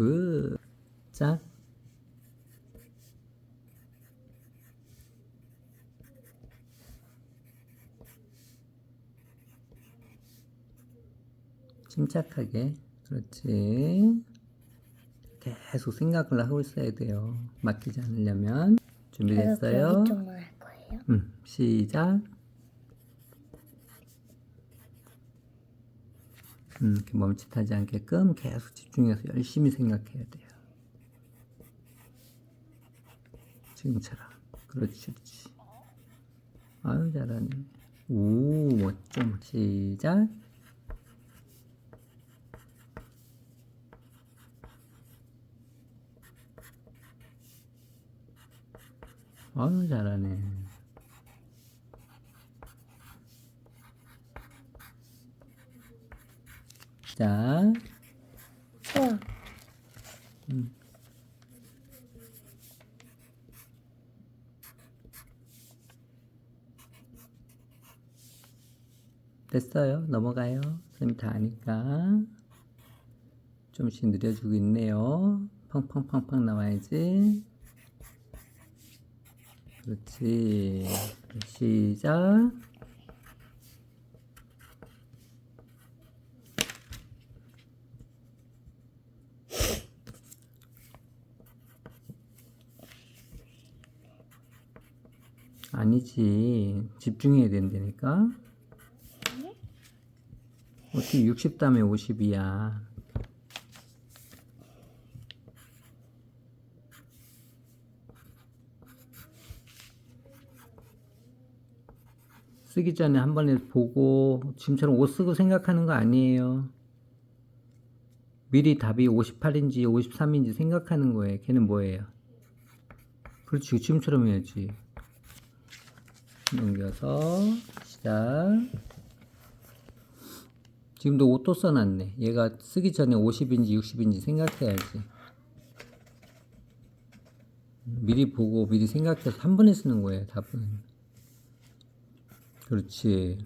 굿. 짝. 침착하게. 그렇지. 계속 생각을 하고 있어야 돼요. 맡기지 않으려면. 준비됐어요? 거예요. 음, 시작. 음, 이렇게 멈칫하지 않게끔 계속 집중해서 열심히 생각해야 돼요. 지금처럼. 그렇지, 그렇지. 아유, 잘하네. 오, 멋져. 시작. 아유, 잘하네. 자, 우와. 됐어요. 넘어가요. 선생님 다 아니까. 좀씩 느려지고 있네요. 팡팡팡팡 나와야지. 그렇지. 시작. 아니지. 집중해야 된다니까. 어떻게 60담에 50이야. 쓰기 전에 한 번에 보고 지금처럼 옷 쓰고 생각하는 거 아니에요. 미리 답이 58인지 53인지 생각하는 거예요. 걔는 뭐예요? 그렇지. 지금처럼 해야지. 넘겨서 시작. 지금도 옷도 써놨네. 얘가 쓰기 전에 50인지 60인지 생각해야지. 미리 보고 미리 생각해서 한 번에 쓰는 거예요, 답은. 그렇지.